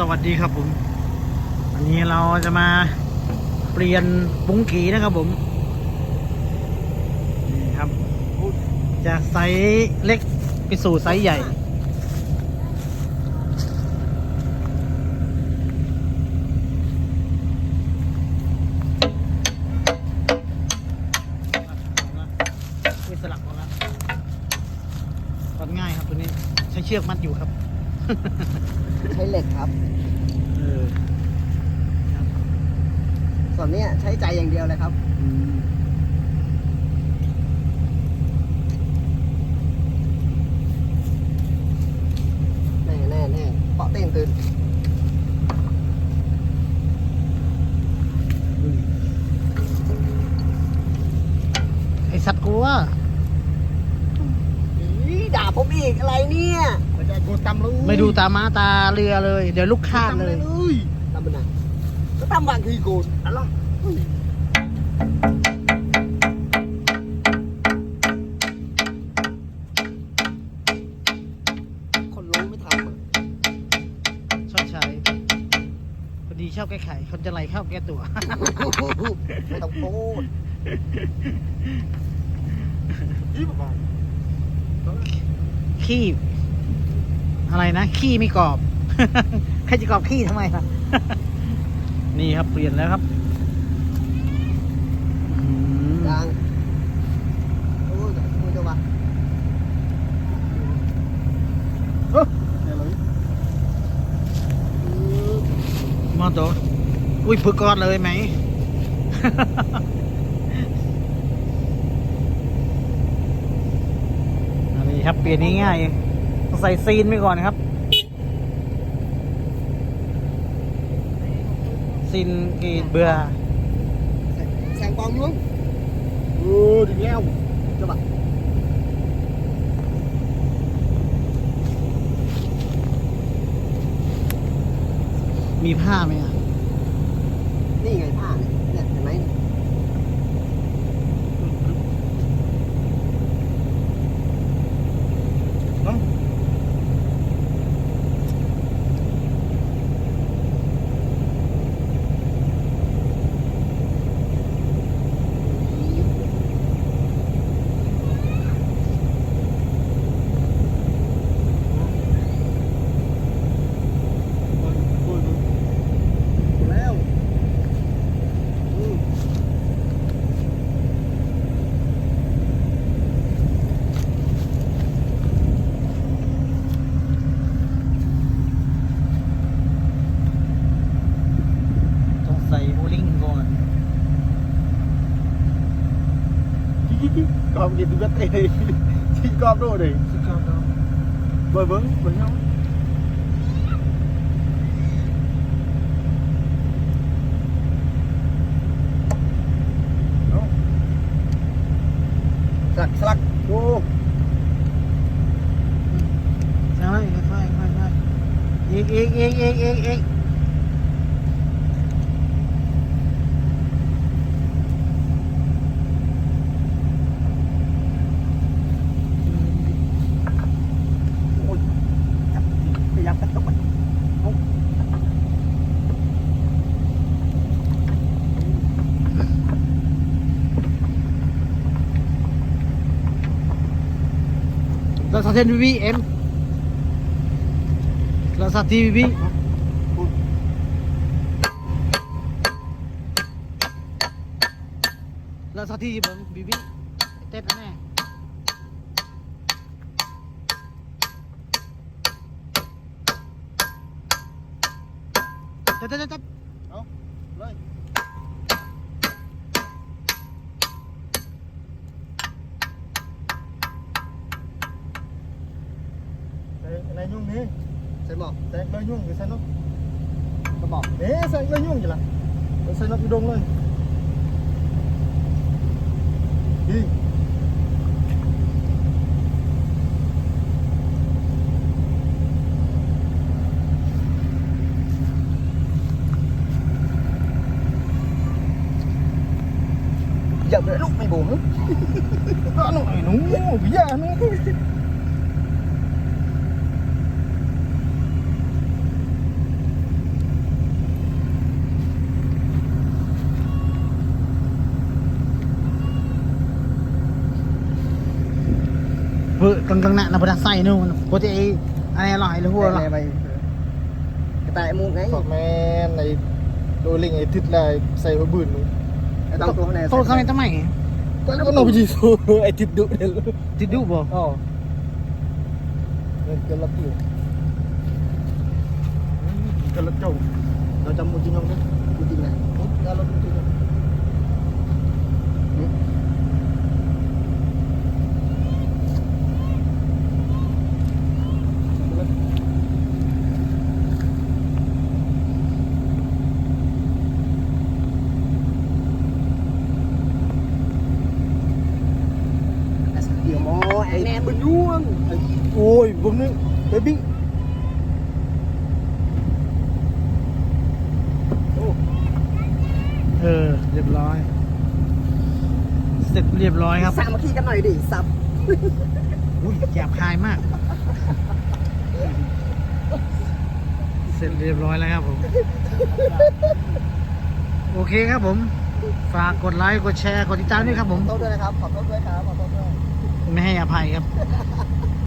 สวัสดีครับผมวันนี้เราจะมาเปลี่ยนปุ้งกีนะครับผมนี่ครับ จากไซส์เล็กไปสู่ไซส์ใหญ่มีสลักหมดแล้วทำง่ายครับตัวนี้ใช้เชือกมัดอยู่ครับ ใช้เหล็กครับเออครับส่วนเนี้ยใช้ใจอย่างเดียวเลยครับ อืมแน่แน่แน่เปาะเต้นตื่นไอสัตว์กลัวอีด่าผมอีกอะไรเนี่ยไม่ได้กูตำรู้ไม่ดูตาม้าตาเรือเลย เดี๋ยวลูกคาดเลยตำมันนะก็ตำบางทีกูอะไรคนรู้ไม่ทำอะชอบใช้พอดีชอบแก้ไขคนจะไหลเข้าแก้ตัว ไม่ต้องพูดอีบ้าขี้ อะไรนะ ขี้ไม่กรอบ ใครจะกรอบขี้ทำไมล่ะ นี่ครับเปลี่ยนแล้วครับอืมดังโอ้ยจะพูดจะว่ามอโตอุ้ยพึกกอดเลยไหมอันนี้ครับเปลี่ยนง่ายๆต้อง ใส่ซีนไปก่อนครับ ซีนกรีดเบื่อแสงปองยุ้งเออดีแล้วจะว่ามีผ้าไหมอะนี่ไงผ้าเนี่ยเนี่ยเห็นไหมเนี่ย แล้วอืม ต้องใส่โอลิงก่อน Còn gì tôi biết đây Thì con đồ này Bởi vững với nhau Đó สลักสลัก Ô ใช่ค่อยๆค่อยๆอีกอีกอีกอีกอีกอีก Ôi Chặt Bây giờ cắt tóc rồi Không เราสาธิตวีวีเอ็มเราสาธิตวีวีเ này nhung đi Sen mo. Sen lo nhung cái sen nó. Cái mo. Eh sen lo nhung je lah. Sen nak hidung lah. Đi. Giờ bữa lúc mày buồn lắm Nó nổi nó, bây giờ nó มันบางหน้านะพอดใส่นู่นโปรตีอะไรอร่อยหรือหัวอร่อยไปกระต่ายมุกไงฝากแม่ในโดยลิงไอ้ทิศลายใส่หัวบืนไอ้ต้องตัวข้างในโตเขาไม่ต้งใหม่ก็ก็เราไปจีสูไอ้ทิศดุเนี่ยติดดูบ่อ๋อเงินกันละอยู่กันละเจ้า เราจำมูจินองนะมูจิงนะเราเรามูจินอง เดี๋ยวมอไอ้แนนบนยวงโอ้ยผมนึกเบบี้เออ เรียบร้อย เสร็จเรียบร้อยครับสามัคคีกันหน่อยดิซับอุ้ยหยาบคายมาก เสร็จเรียบร้อยแล้วครับผม โอเคครับผม ฝากกดไลค์ กดแชร์ กดติดตามด้วยครับผม ขอโทษด้วยนะครับ ขอโทษด้วยครับ ขอโทษด้วย ไม่ให้อภัยครับ